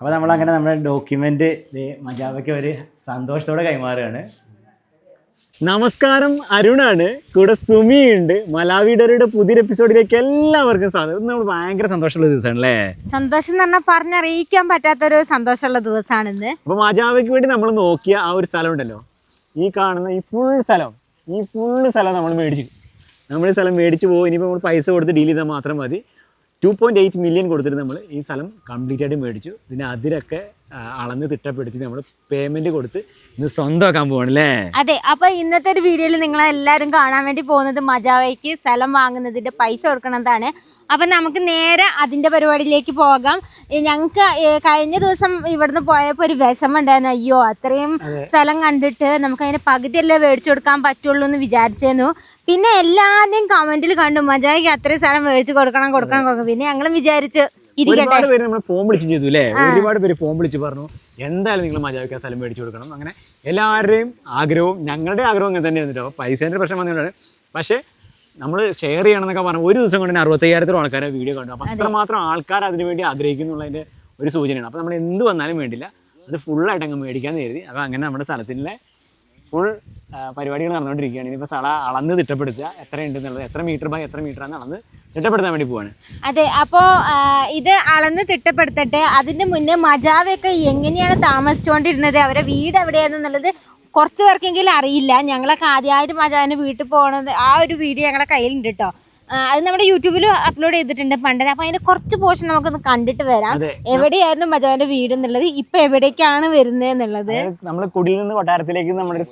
അപ്പോൾ നമ്മളങ്ങനെ നമ്മുടെ ഡോക്യുമെന്റ് മജാബയ്ക്ക് ഒരു സന്തോഷത്തോടെ കൈമാറുകയാണ്. നമസ്കാരം അരുണാണ്. കൂടെ സുമി ഉണ്ട് മലാവിഡറുടെ പുതിയൊരു എപ്പിസോഡിലേക്ക് എല്ലാവർക്കും സ്വാഗതം. നമ്മൾ ഭയങ്കര സന്തോഷമുള്ള ദിവസമാണ് അല്ലേ സന്തോഷം എന്ന് പറഞ്ഞാൽ പറഞ്ഞറിയിക്കാൻ പറ്റാത്തൊരു സന്തോഷമുള്ള ദിവസമാണിന്ന് അപ്പൊ മജാബയ്ക്ക് വേണ്ടി നമ്മൾ നോക്കിയ ആ ഒരു സ്ഥലം ഉണ്ടല്ലോ. ഈ കാണുന്ന ഈ ഫുൾ സ്ഥലം ഈ ഫുൾ സ്ഥലം നമ്മൾ മേടിച്ചു. നമ്മൾ ഈ സ്ഥലം മേടിച്ചു പോകും. ഇനിയിപ്പോൾ നമ്മൾ പൈസ കൊടുത്ത് ഡീൽ ചെയ്താൽ മാത്രം മതി. ടു പോയിന്റ് എയ്റ്റ് മില്യൺ കൊടുത്തിട്ട് നമ്മൾ ഈ സ്ഥലം കംപ്ലീറ്റ് ആയിട്ട് മേടിച്ചു. ഇതിന് അതിരൊക്കെ അളന്ന് തിട്ടപ്പെടുത്തി നമ്മൾ പേയ്മെന്റ് കൊടുത്ത് ഇന്ന് സ്വന്തമാക്കാൻ പോവാണ് അല്ലേ അതെ അപ്പൊ ഇന്നത്തെ ഒരു വീഡിയോയിൽ നിങ്ങൾ എല്ലാവരും കാണാൻ വേണ്ടി പോകുന്നത് മജാവയ്ക്ക് സ്ഥലം വാങ്ങുന്നതിന്റെ പൈസ കൊടുക്കണതാണ്. അപ്പൊ നമുക്ക് നേരെ അതിന്റെ പരിപാടിയിലേക്ക് പോകാം. ഞങ്ങക്ക് കഴിഞ്ഞ ദിവസം ഇവിടുന്ന് പോയപ്പോൾ ഒരു വിഷമം ഉണ്ടായിരുന്നു. അയ്യോ അത്രയും സ്ഥലം കണ്ടിട്ട് നമുക്ക് അതിന് പകുതിയല്ലേ മേടിച്ചു കൊടുക്കാൻ പറ്റുള്ളൂ എന്ന് വിചാരിച്ചേന്നു. പിന്നെ എല്ലാവരുടെയും കമന്റിൽ കണ്ടു മജായിക്ക് അത്രയും സ്ഥലം മേടിച്ചു കൊടുക്കണം കൊടുക്കണം കൊടുക്കണം. പിന്നെ ഞങ്ങളും വിചാരിച്ചു ഒരുപാട് പേര് നമ്മൾ ഫോം വിളിച്ച് ചെയ്തു അല്ലേ ഒരുപാട് പേര് ഫോം വിളിച്ച് പറഞ്ഞു എന്തായാലും നിങ്ങൾ മജാവിക്കാൻ സ്ഥലം മേടിച്ചു കൊടുക്കണം. അങ്ങനെ എല്ലാവരുടെയും ആഗ്രഹവും ഞങ്ങളുടെ ആഗ്രഹം അങ്ങനെ തന്നെ വന്നിട്ടോ പൈസേന്റെ പ്രശ്നം വന്നിട്ടാണ് പക്ഷേ നമ്മൾ ഷെയർ ചെയ്യണം എന്നൊക്കെ പറഞ്ഞു ഒരു ദിവസം കൊണ്ട് തന്നെ അറുപത്തയ്യായിരത്തോളം ആൾക്കാരെ വീഡിയോ കണ്ടു. അപ്പോൾ അത്രമാത്രം ആൾക്കാർ അതിന് വേണ്ടി ആഗ്രഹിക്കുന്നുള്ളതിന്റെ ഒരു സൂചനയാണ്. അപ്പോൾ നമ്മൾ എന്ത് വന്നാലും വേണ്ടില്ല. അത് ഫുള്ളായിട്ട് അങ്ങ് മേടിക്കാമെന്ന് കരുതി. അപ്പോൾ അങ്ങനെ നമ്മുടെ സ്ഥലത്തിലെ ഫുൾ പരിപാടികൾ നടന്നുകൊണ്ടിരിക്കുകയാണ്. ഇനിയിപ്പോൾ സ്ഥലം അളന്ന് തിട്ടപ്പെടുത്തുക. എത്ര ഉണ്ട് എന്നുള്ളത് എത്ര മീറ്റർ ബൈ എത്ര മീറ്റർ ആണ് അളന്ന് തിട്ടപ്പെടുത്താൻ വേണ്ടി പോവാണ്. അതെ അപ്പോൾ ഇത് അളന്ന് തിട്ടപ്പെടുത്തട്ടെ അതിന്റെ മുന്നേ മജാവയൊക്കെ എങ്ങനെയാണ് താമസിച്ചുകൊണ്ടിരുന്നത് അവരെ വീട് എവിടെയാണെന്നുള്ളത് കുറച്ച് പേർക്കെങ്കിലും അറിയില്ല. ഞങ്ങളൊക്കെ ആദ്യമായിട്ട് മജാവിന്റെ വീട്ടിൽ പോകണത് ആ ഒരു വീഡിയോ ഞങ്ങളുടെ കയ്യിലുണ്ട് കേട്ടോ അത് നമ്മുടെ യൂട്യൂബിലും അപ്ലോഡ് ചെയ്തിട്ടുണ്ട് പണ്ടേ അപ്പൊ അതിന്റെ കുറച്ച് പോർഷൻ നമുക്കൊന്ന് കണ്ടിട്ട് വരാം. എവിടെയായിരുന്നു മജാവിന്റെ വീട് എന്നുള്ളത്? ഇപ്പൊ എവിടേക്കാണ് വരുന്നത് എന്നുള്ളത്? നമ്മൾ കുടിയിൽ നിന്ന് കൊട്ടാരത്തിലേക്ക് നമ്മുടെ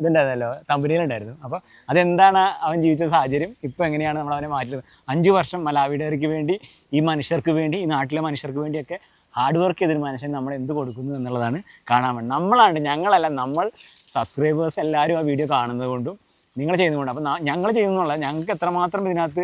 ഇതുണ്ടായിരുന്നല്ലോ തമ്പനിയിലുണ്ടായിരുന്നു അപ്പൊ അതെന്താണ് അവൻ ജീവിച്ച സാഹചര്യം? ഇപ്പൊ എങ്ങനെയാണ് നമ്മൾ അവനെ മാറ്റുന്നത് അഞ്ചു വർഷം മലാവിഡർക്ക് വേണ്ടി ഈ മനുഷ്യർക്ക് വേണ്ടി ഈ നാട്ടിലെ മനുഷ്യർക്ക് വേണ്ടിയൊക്കെ ഹാർഡ് വർക്ക് ചെയ്തൊരു മനുഷ്യൻ നമ്മൾ എന്ത് കൊടുക്കുന്നു എന്നുള്ളതാണ് കാണാൻ വേണ്ടി നമ്മളാണ് ഞങ്ങളല്ല നമ്മൾ സബ്സ്ക്രൈബേഴ്സ് എല്ലാവരും ആ വീഡിയോ കാണുന്നത് കൊണ്ടും നിങ്ങൾ ചെയ്യുന്നതുകൊണ്ട് അപ്പോൾ ഞങ്ങൾ ചെയ്യുന്നുള്ള ഞങ്ങൾക്ക് എത്രമാത്രം ഇതിനകത്ത്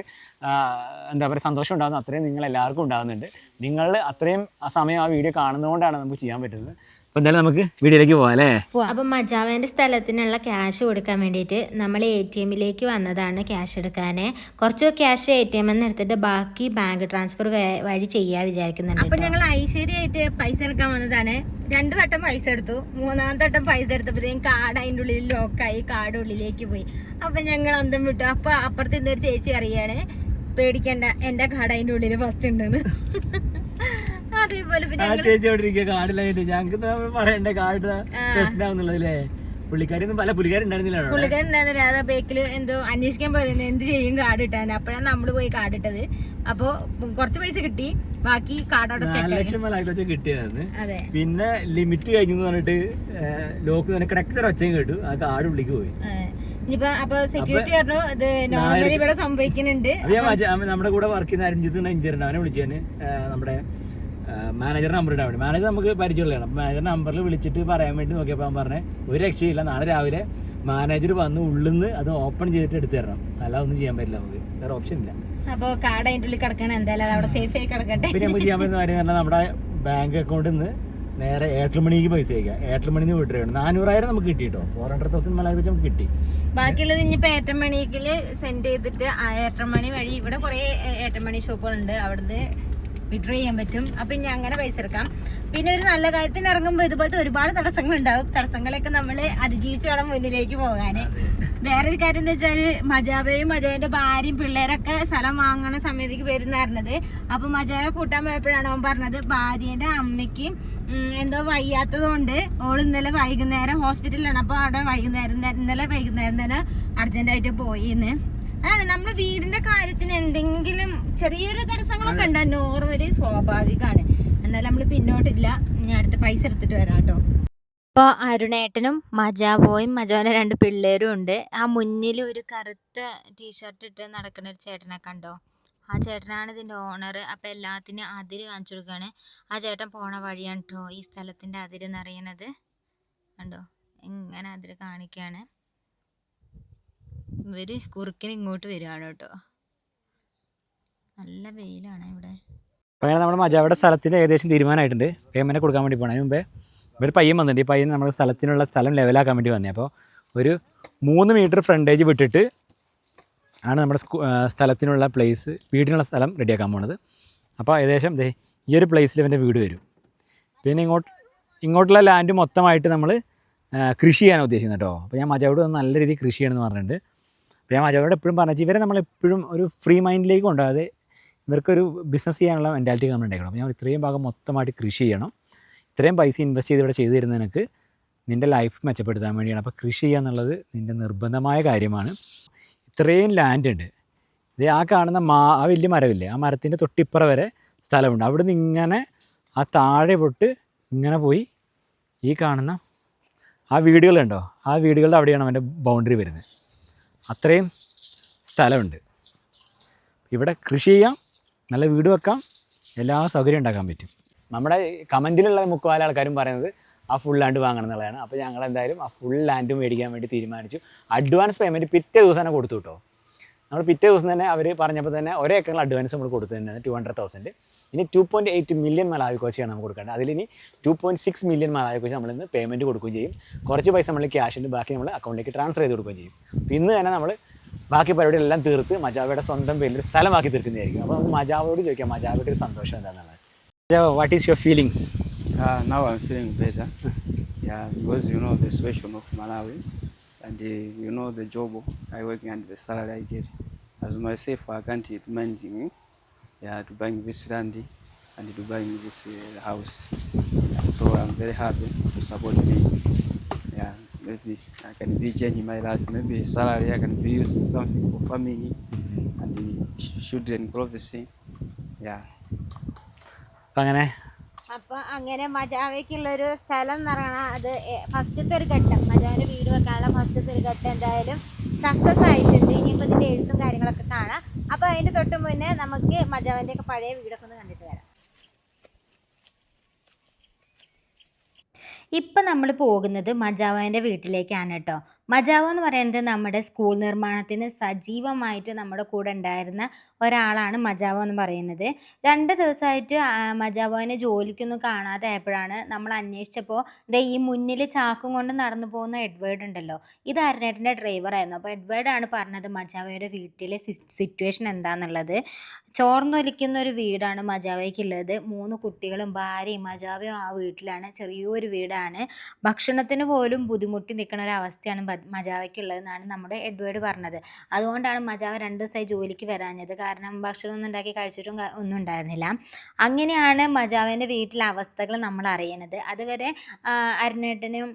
എന്താ പറയുക സന്തോഷം ഉണ്ടാകുന്നു അത്രയും നിങ്ങൾ എല്ലാവർക്കും ഉണ്ടാകുന്നുണ്ട്. നിങ്ങൾ അത്രയും ആ സമയം ആ വീഡിയോ കാണുന്നതുകൊണ്ടാണ് നമുക്ക് ചെയ്യാൻ പറ്റുന്നത്. അപ്പോൾ എന്തായാലും നമുക്ക് വീഡിയോയിലേക്ക് പോവാം അല്ലേ? അപ്പം മജാവേന്റെ സ്ഥലത്തിനുള്ള ക്യാഷ് കൊടുക്കാൻ വേണ്ടിയിട്ട് നമ്മൾ എ ടി എമ്മിലേക്ക് വന്നതാണ് ക്യാഷ് എടുക്കാൻ കുറച്ച് ക്യാഷ് എ ടി എം നിന്ന് എടുത്തിട്ട് ബാക്കി ബാങ്ക് ട്രാൻസ്ഫർ വഴി ചെയ്യാൻ വിചാരിക്കുന്നുണ്ട് അപ്പൊ ഞങ്ങൾ ഐശ്വര്യമായിട്ട് പൈസ എടുക്കാൻ വന്നതാണ്. രണ്ടു വട്ടം പൈസ എടുത്തു. മൂന്നാമത്തെ വട്ടം പൈസ എടുത്തപ്പോഴത്തേക്കും കാർഡ് അതിന്റെ ഉള്ളിൽ ലോക്കായി കാർഡ് ഉള്ളിലേക്ക് പോയി. അപ്പൊ ഞങ്ങൾ അന്തം വിട്ടു. അപ്പൊ അപ്പുറത്ത് ഇന്നൊരു ചേച്ചി അറിയാണ് പേടിക്കണ്ട എന്റെ കാർഡ് അതിന്റെ ഉള്ളിൽ ഫസ്റ്റ് ഉണ്ടെന്ന്. ആ ചേച്ചി അവിടെ ഇരിക്കുക കാർഡിലായിട്ട് ഞങ്ങൾക്ക് പറയണ്ടേ കാർഡ് പ്രശ്നമാവുന്നുള്ളതല്ലേ പുള്ളിക്കാരി ഒന്നും പല പുള്ളിക്കാരുണ്ടായിരുന്നില്ല പുള്ളിക്കാരുണ്ടായിരുന്നില്ല. അതാ ബേക്കിൽ എന്തോ അന്വേഷിക്കാൻ പോയത് എന്ത് ചെയ്യും കാർഡ് ഇട്ടാൻ അപ്പോഴാണ് നമ്മൾ പോയി കാർഡ് ഇട്ടത്. അപ്പോൾ കുറച്ച് പൈസ കിട്ടി. ബാക്കി കാർഡ് ലക്ഷം ലക്ഷം കിട്ടിയതാണ് പിന്നെ ലിമിറ്റ് കഴിഞ്ഞു പറഞ്ഞിട്ട് ലോക്ക് തന്നെ കിടക്കുന്ന ഒച്ചയും കേട്ടു. ആ കാർഡ് ഉള്ളിക്ക് പോയി. ഇനിയിപ്പോ അപ്പൊ സെക്യൂരിറ്റി പറഞ്ഞു ഇത് നോർമലി ഇവിടെ സംഭവിക്കുന്നുണ്ട്. അപ്പൊ നമ്മുടെ കൂടെ വർക്ക് ചെയ്യുന്ന അരിഞ്ചിത്ത് എഞ്ചിനുണ്ട് അവനെ വിളിച്ചു നമ്മുടെ മാനേജർ നമ്പർ ഇടാൻ വേണ്ടി. മാനേജർ നമുക്ക് പരിചയമുള്ളതാണ് അപ്പോൾ മാനേജർ നമ്പറിൽ വിളിച്ചിട്ട് പറയാൻ വേണ്ടി നോക്കിയപ്പോൾ പറഞ്ഞത് പറഞ്ഞേ ഒരു രക്ഷയില്ല നാളെ രാവിലെ മാനേജർ വന്ന് ഉള്ളിൽ നിന്ന് അത് ഓപ്പൺ ചെയ്തിട്ട് എടുത്തു തരണം. അല്ലാതെ ഒന്നും ചെയ്യാൻ പറ്റില്ല നമുക്ക്. വേറെ ഓപ്ഷൻ ഇല്ല. അപ്പോൾ കാർഡ് അതിന്റെ ഉള്ളിൽ കിടക്കണം. എന്തായാലും അവിടെ സേഫ് ആയി കിടക്കട്ടെ. പിന്നെ നമുക്ക് ചെയ്യാൻ പറ്റുന്ന കാര്യം പറഞ്ഞാൽ നമ്മുടെ ബാങ്ക് അക്കൗണ്ടിൽ നിന്ന് നേരെ എയർടെൽ മണിക്ക് പൈസ അയക്കാം എയർടെൽ മണിന്ന് വിട്ടുകയാണ് നാനൂറായിരം നമുക്ക് കിട്ടി കേട്ടോ ഫോർ ഹൺഡ്രഡ് തൗസൻഡ് മലയാളം വെച്ച് നമുക്ക് കിട്ടി. ബാക്കിയുള്ളത് ഇനിയിപ്പോൾ എയർടെൽ മണിക്ക് സെൻഡ് ചെയ്തിട്ട് എയർടെൽ മണി വഴി ഇവിടെ കുറേ എയർടെൽ മണി ഷോപ്പുകളുണ്ട് അവിടുന്ന് വിഡ്രോ ചെയ്യാൻ പറ്റും. അപ്പൊ ഇനി അങ്ങനെ പൈസ എടുക്കാം. പിന്നെ ഒരു നല്ല കാര്യത്തിന് ഇറങ്ങുമ്പോൾ ഇതുപോലത്തെ ഒരുപാട് തടസ്സങ്ങൾ ഉണ്ടാവും തടസ്സങ്ങളൊക്കെ നമ്മൾ അതിജീവിച്ച് വേണം മുന്നിലേക്ക് പോകാന്. ഒരു കാര്യം എന്ന് വെച്ചാൽ മജാബയും മജാവിന്റെ ഭാര്യയും പിള്ളേരൊക്കെ സ്ഥലം വാങ്ങണ സമയത്തേക്ക് വരുന്നായിരുന്നത് അപ്പൊ മജാവെ കൂട്ടാൻ പോയപ്പോഴാണ് അവൻ പറഞ്ഞത് ഭാര്യന്റെ അമ്മയ്ക്ക് എന്തോ വയ്യാത്തത് കൊണ്ട് ഓൾ ഇന്നലെ വൈകുന്നേരം ഹോസ്പിറ്റലിലാണ് അപ്പൊ അവിടെ വൈകുന്നേരം ഇന്നലെ വൈകുന്നേരം തന്നെ അർജന്റായിട്ട് പോയിന്ന്. അതാണ് നമ്മുടെ വീടിന്റെ കാര്യത്തിന് എന്തെങ്കിലും ചെറിയൊരു തടസ്സങ്ങളൊക്കെ ഉണ്ടാ നോർമലി സ്വാഭാവികമാണ് എന്നാലും നമ്മൾ പിന്നോട്ടില്ല. ഞാൻ അടുത്ത പൈസ എടുത്തിട്ട് വരാം കേട്ടോ ഇപ്പോൾ അരുണേട്ടനും മജാവോയും മജാവിന്റെ രണ്ട് പിള്ളേരും ഉണ്ട്. ആ മുന്നിൽ ഒരു കറുത്ത ടീഷർട്ട് ഇട്ട് നടക്കുന്ന ഒരു ചേട്ടനെ കണ്ടോ? ആ ചേട്ടനാണ് ഇതിന്റെ ഓണർ അപ്പോൾ എല്ലാത്തിനും അതിര് കാണിച്ചു കൊടുക്കുകയാണ് ആ ചേട്ടൻ പോണ വഴിയാണ് കേട്ടോ ഈ സ്ഥലത്തിന്റെ അതിര് എന്ന് അറിയണത് കണ്ടോ? എങ്ങനെ അതിര് കാണിക്കുകയാണ് ഇവർ കുറുക്കിന് ഇങ്ങോട്ട് വരികയാണ് കേട്ടോ. നല്ല വെയിലാണ് ഇവിടെ. അങ്ങനെ നമ്മുടെ മജാവയുടെ സ്ഥലത്തിന് ഏകദേശം തീരുമാനമായിട്ടുണ്ട്. പേയ്മെന്റ് കൊടുക്കാൻ വേണ്ടി പോകണം അതിന് മുമ്പേ ഒരു പയ്യൻ വന്നിട്ടുണ്ട്. ഈ പയ്യൻ നമ്മുടെ സ്ഥലത്തിനുള്ള സ്ഥലം ലെവലാക്കാൻ വേണ്ടി വന്നേ. അപ്പോൾ ഒരു മൂന്ന് മീറ്റർ ഫ്രണ്ടേജ് വിട്ടിട്ട് ആണ് നമ്മുടെ സ്ഥലത്തിനുള്ള പ്ലേസ് വീടിനുള്ള സ്ഥലം റെഡിയാക്കാൻ പോണത്. അപ്പോൾ ഏകദേശം ദേ ഈ ഒരു പ്ലേസിൽ ഇവന്റെ വീട് വരും. പിന്നെ ഇങ്ങോട്ട് ഇങ്ങോട്ടുള്ള ലാൻഡ് മൊത്തമായിട്ട് നമ്മൾ കൃഷി ചെയ്യാൻ ഉദ്ദേശിക്കുന്നത് കേട്ടോ. അപ്പോൾ ഞാൻ മജാവോട് നല്ല രീതിയിൽ കൃഷി ചെയ്യണമെന്ന് പറഞ്ഞിട്ടുണ്ട്. ഞാൻ അജയോട് എപ്പോഴും പറഞ്ഞു ഇവരെ നമ്മൾ എപ്പോഴും ഒരു ഫ്രീ മൈൻഡിലേക്ക് കൊണ്ടുപോകാതെ ഇവർക്കൊരു ബിസിനസ് ചെയ്യാനുള്ള മെന്റാലിറ്റി നമ്മൾ ഉണ്ടാക്കണം ഞാൻ ഇത്രയും ഭാഗം മൊത്തമായിട്ട് കൃഷി ചെയ്യണം. ഇത്രയും പൈസ ഇൻവെസ്റ്റ് ചെയ്ത് ഇവിടെ ചെയ്തു തരുന്ന നിനക്ക് നിന്റെ ലൈഫ് മെച്ചപ്പെടുത്താൻ വേണ്ടിയാണ്. അപ്പോൾ കൃഷി ചെയ്യുക എന്നുള്ളത് നിന്റെ നിർബന്ധമായ കാര്യമാണ്. ഇത്രയും ലാൻഡ് ഉണ്ട്. ഇത് ആ കാണുന്ന മാ ആ വലിയ മരമില്ലേ? ആ മരത്തിന്റെ തൊട്ടിപ്പുറ വരെ സ്ഥലമുണ്ട്. അവിടെ നിന്ന് ഇങ്ങനെ ആ താഴെ പൊട്ട് ഇങ്ങനെ പോയി ഈ കാണുന്ന ആ വീടുകളുണ്ടോ? ആ വീടുകളുടെ അവിടെയാണ് അവന്റെ ബൗണ്ടറി വരുന്നത്. അത്രയും സ്ഥലമുണ്ട്. ഇവിടെ കൃഷി ചെയ്യാം നല്ല വീട് വെക്കാം എല്ലാ സൗകര്യം ഉണ്ടാക്കാൻ പറ്റും. നമ്മുടെ കമന്റിലുള്ള മുക്കാല ആൾക്കാരും പറയുന്നത് ആ ഫുൾ ലാൻഡ് വാങ്ങണം എന്നുള്ളതാണ്. അപ്പോൾ ഞങ്ങൾ എന്തായാലും ആ ഫുൾ ലാൻഡ് മേടിക്കാൻ വേണ്ടി തീരുമാനിച്ചു. അഡ്വാൻസ് പേയ്മെന്റ് പിറ്റേ ദിവസം തന്നെ കൊടുത്തു കേട്ടോ. നമ്മൾ പിറ്റേ ദിവസം തന്നെ അവർ പറഞ്ഞപ്പോൾ തന്നെ ഒരേ ഏക്കറിൽ അഡ്വാൻസ് നമ്മൾ കൊടുത്തു തന്നെ ടു ഹൺഡ്രഡ് തൗസൻഡ് ഇനി two point eight million Malawi കോച്ചാണ് നമുക്ക് കൊടുക്കേണ്ടത്. അതിലിനി two point six million Malawi kwacha നമ്മളിന്ന് പേയ്മെന്റ് കൊടുക്കുകയും ചെയ്യും. കുറച്ച് പൈസ നമ്മൾ ക്യാഷിന്റെ ബാക്കി നമ്മൾ അക്കൗണ്ടിലേക്ക് ട്രാൻസ്ഫർ ചെയ്ത് കൊടുക്കുകയും ചെയ്യും. ഇന്ന് തന്നെ നമ്മൾ ബാക്കി പരിപാടികളെല്ലാം തീർത്ത് മജാവയുടെ സ്വന്തം പേരിൽ സ്ഥലമാക്കി തീർക്കുന്നതായിരിക്കും. അപ്പോൾ നമുക്ക് മജാവോട് ചോദിക്കാം മജാവയുടെ ഒരു സന്തോഷം എന്താണെന്നാണ് Majawa what is your feelings now I feeling because you because you know the situation and uh, you know the job I work and the salary I get. As myself, I can't managing yeah, to buying this land and to buying this uh, house. So I'm very happy to support me. Yeah, maybe I can be changing my life. Maybe salary I can be using something for family and the ch- children clothes. Yeah. അപ്പോൾ അങ്ങനെ അപ്പൊ അങ്ങനെ മജാവയ്ക്കുള്ള ഒരു സ്ഥലം എന്ന് പറയണ അത് ഫസ്റ്റത്തെ ഒരു ഘട്ടം മജാവിന്റെ വീട് വെക്കാനുള്ള ഫസ്റ്റ് ഘട്ടം എന്തായാലും സക്സസ് ആയിട്ടുണ്ട്. ഇനിയിപ്പോൾ ഇതിന്റെ എഴുത്തും കാര്യങ്ങളൊക്കെ കാണാം. അപ്പോൾ അതിന്റെ തൊട്ട് മുന്നേ നമുക്ക് മജാവന്റെ ഒക്കെ പഴയ വീടൊക്കെ ഒന്ന് കണ്ടിട്ട് വരാം. ഇപ്പം നമ്മൾ പോകുന്നത് മജാവന്റെ വീട്ടിലേക്കാണ് കേട്ടോ. മജാവോ എന്ന് പറയുന്നത് നമ്മുടെ സ്കൂൾ നിർമ്മാണത്തിന് സജീവമായിട്ട് നമ്മുടെ കൂടെ ഉണ്ടായിരുന്ന ഒരാളാണ് മജാവോ എന്ന് പറയുന്നത്. രണ്ട് ദിവസമായിട്ട് മജാവോനെ ജോലിക്കൊന്നും കാണാതെ ആയപ്പോഴാണ് നമ്മൾ അന്വേഷിച്ചപ്പോൾ ദേ ഈ മുന്നിൽ ചാക്കും കൊണ്ട് നടന്നു പോകുന്ന എഡ്വേർഡ് ഉണ്ടല്ലോ ഇത് അരുണേട്ടന്റെ ഡ്രൈവറായിരുന്നു അപ്പോൾ എഡ്വേർഡാണ് പറഞ്ഞത് മജാവോയുടെ വീട്ടിലെ സിറ്റുവേഷൻ എന്താണെന്നുള്ളത് ചോർന്നൊലിക്കുന്ന ഒരു വീടാണ് മജാവയ്ക്കുള്ളത്. മൂന്ന് കുട്ടികളും ഭാര്യയും മജാവയും ആ വീട്ടിലാണ്. ചെറിയൊരു വീടാണ്. ഭക്ഷണത്തിന് പോലും ബുദ്ധിമുട്ടി നിൽക്കുന്ന ഒരു അവസ്ഥയാണ് മജാവയ്ക്കുള്ളതെന്നാണ് നമ്മുടെ എഡ്വേർഡ് പറഞ്ഞത്. അതുകൊണ്ടാണ് മജാവ രണ്ട് ദിവസമായി ജോലിക്ക് വരാഞ്ഞത്. കാരണം ഭക്ഷണമൊന്നും ഉണ്ടാക്കി കഴിച്ചിട്ടും ഒന്നും ഉണ്ടായിരുന്നില്ല. അങ്ങനെയാണ് മജാവിന്റെ വീട്ടിലെ അവസ്ഥകൾ നമ്മൾ അറിയുന്നത്. അതുവരെ അരുണേട്ടനും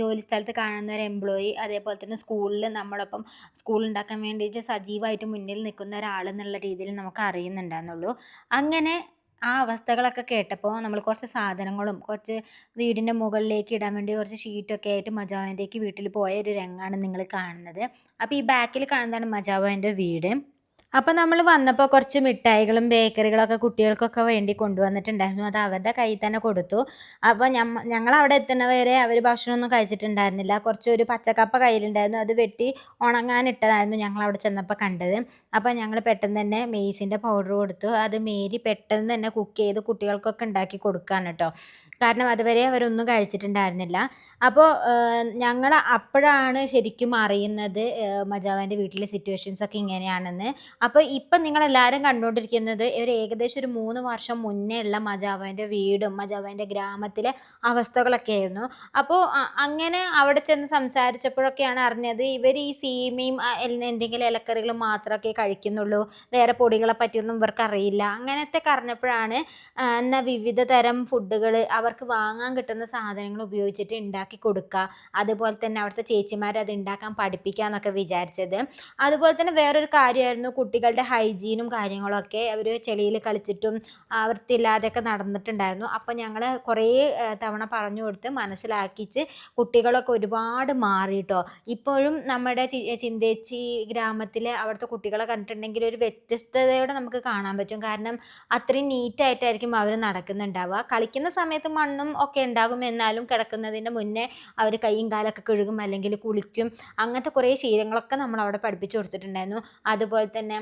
ജോലി സ്ഥലത്ത് കാണുന്ന ഒരു എംപ്ലോയി അതേപോലെ തന്നെ സ്കൂളിൽ നമ്മളൊപ്പം സ്കൂൾ ഉണ്ടാക്കാൻ വേണ്ടിയിട്ട് സജീവമായിട്ട് മുന്നിൽ നിൽക്കുന്ന ഒരാൾ എന്നുള്ള രീതിയിൽ നമുക്ക് അറിയുന്നുണ്ടായിരുന്നുള്ളൂ അങ്ങനെ ആ അവസ്ഥകളൊക്കെ കേട്ടപ്പോൾ നമ്മൾ കുറച്ച് സാധനങ്ങളും കുറച്ച് വീടിന്റെ മുകളിലേക്ക് ഇടാൻ വേണ്ടി കുറച്ച് ഷീറ്റൊക്കെ ആയിട്ട് മജാവന്റെക്ക് വീട്ടിൽ പോയ ഒരു രംഗമാണ് നിങ്ങൾ കാണുന്നത്. അപ്പോൾ ഈ ബാക്കിൽ കാണുന്നതാണ് മജാവന്റെ വീട്. അപ്പോൾ നമ്മൾ വന്നപ്പോൾ കുറച്ച് മിഠായികളും ബേക്കറികളൊക്കെ കുട്ടികൾക്കൊക്കെ വേണ്ടി കൊണ്ടുവന്നിട്ടുണ്ടായിരുന്നു. അത് അവരുടെ കയ്യിൽ തന്നെ കൊടുത്തു. അപ്പോൾ ഞങ്ങൾ അവിടെ എത്തുന്നവരെ അവർ ഭക്ഷണമൊന്നും കഴിച്ചിട്ടുണ്ടായിരുന്നില്ല. കുറച്ച് ഒരു പച്ചക്കപ്പ കയ്യിലുണ്ടായിരുന്നു. അത് വെട്ടി ഉണങ്ങാനിട്ടതായിരുന്നു ഞങ്ങൾ അവിടെ ചെന്നപ്പോൾ കണ്ടത്. അപ്പോൾ ഞങ്ങൾ പെട്ടെന്ന് തന്നെ മെയ്സിന്റെ പൗഡർ കൊടുത്തു. അത് മേരി പെട്ടെന്ന് തന്നെ കുക്ക് ചെയ്ത് കുട്ടികൾക്കൊക്കെ ഉണ്ടാക്കി കൊടുക്കുകയാണ് കേട്ടോ കാരണം അതുവരെ അവരൊന്നും കഴിച്ചിട്ടുണ്ടായിരുന്നില്ല. അപ്പോൾ ഞങ്ങൾ അപ്പോഴാണ് ശരിക്കും അറിയുന്നത് മജാവാന്റെ വീട്ടിലെ സിറ്റുവേഷൻസ് ഒക്കെ ഇങ്ങനെയാണെന്ന്. അപ്പോൾ ഇപ്പം നിങ്ങളെല്ലാവരും കണ്ടുകൊണ്ടിരിക്കുന്നത് ഒരു ഏകദേശം ഒരു മൂന്ന് വർഷം മുന്നേ ഉള്ള മജാവന്റെ വീടും മജാവന്റെ ഗ്രാമത്തിലെ അവസ്ഥകളൊക്കെ ആയിരുന്നു അപ്പോൾ അങ്ങനെ അവിടെ ചെന്ന് സംസാരിച്ചപ്പോഴൊക്കെയാണ് അറിഞ്ഞത് ഇവർ ഈ സീമയും എന്തെങ്കിലും ഇലക്കറികളും മാത്രമൊക്കെ കഴിക്കുന്നുള്ളൂ. വേറെ പൊടികളെ പറ്റിയൊന്നും ഇവർക്ക് അറിയില്ല അങ്ങനത്തെ അറിഞ്ഞപ്പോഴാണ് എന്നാ വിവിധ തരം ഫുഡുകൾ അവർക്ക് വാങ്ങാൻ കിട്ടുന്ന സാധനങ്ങൾ ഉപയോഗിച്ചിട്ട് ഉണ്ടാക്കി കൊടുക്കുക. അതുപോലെ തന്നെ അവിടുത്തെ ചേച്ചിമാരെ അത് ഉണ്ടാക്കാൻ പഠിപ്പിക്കുക എന്നൊക്കെ വിചാരിച്ചത്. അതുപോലെ തന്നെ വേറൊരു കാര്യമായിരുന്നു കുട്ടികളുടെ ഹൈജീനും കാര്യങ്ങളൊക്കെ അവർ ചെളിയിൽ കളിച്ചിട്ടും വൃത്തിയില്ലാതെയൊക്കെ നടന്നിട്ടുണ്ടായിരുന്നു. അപ്പോൾ ഞങ്ങൾ കുറേ തവണ പറഞ്ഞു കൊടുത്ത് മനസ്സിലാക്കിച്ച് കുട്ടികളൊക്കെ ഒരുപാട് മാറിയിട്ടോ ഇപ്പോഴും നമ്മുടെ ചിന്തേച്ചി ഗ്രാമത്തിലെ അവിടുത്തെ കുട്ടികളെ കണ്ടിട്ടുണ്ടെങ്കിൽ ഒരു വ്യത്യസ്തതയോടെ നമുക്ക് കാണാൻ പറ്റും. കാരണം അത്രയും നീറ്റായിട്ടായിരിക്കും അവർ നടക്കുന്നുണ്ടാവുക. കളിക്കുന്ന സമയത്ത് മണ്ണും ഒക്കെ ഉണ്ടാകും എന്നാലും കിടക്കുന്നതിന്റെ മുന്നേ അവർ കൈയും കാലൊക്കെ കഴുകും അല്ലെങ്കിൽ കുളിക്കും. അങ്ങനത്തെ കുറേ ശീലങ്ങളൊക്കെ നമ്മൾ അവിടെ പഠിപ്പിച്ചു കൊടുത്തിട്ടുണ്ടായിരുന്നു. അതുപോലെ തന്നെ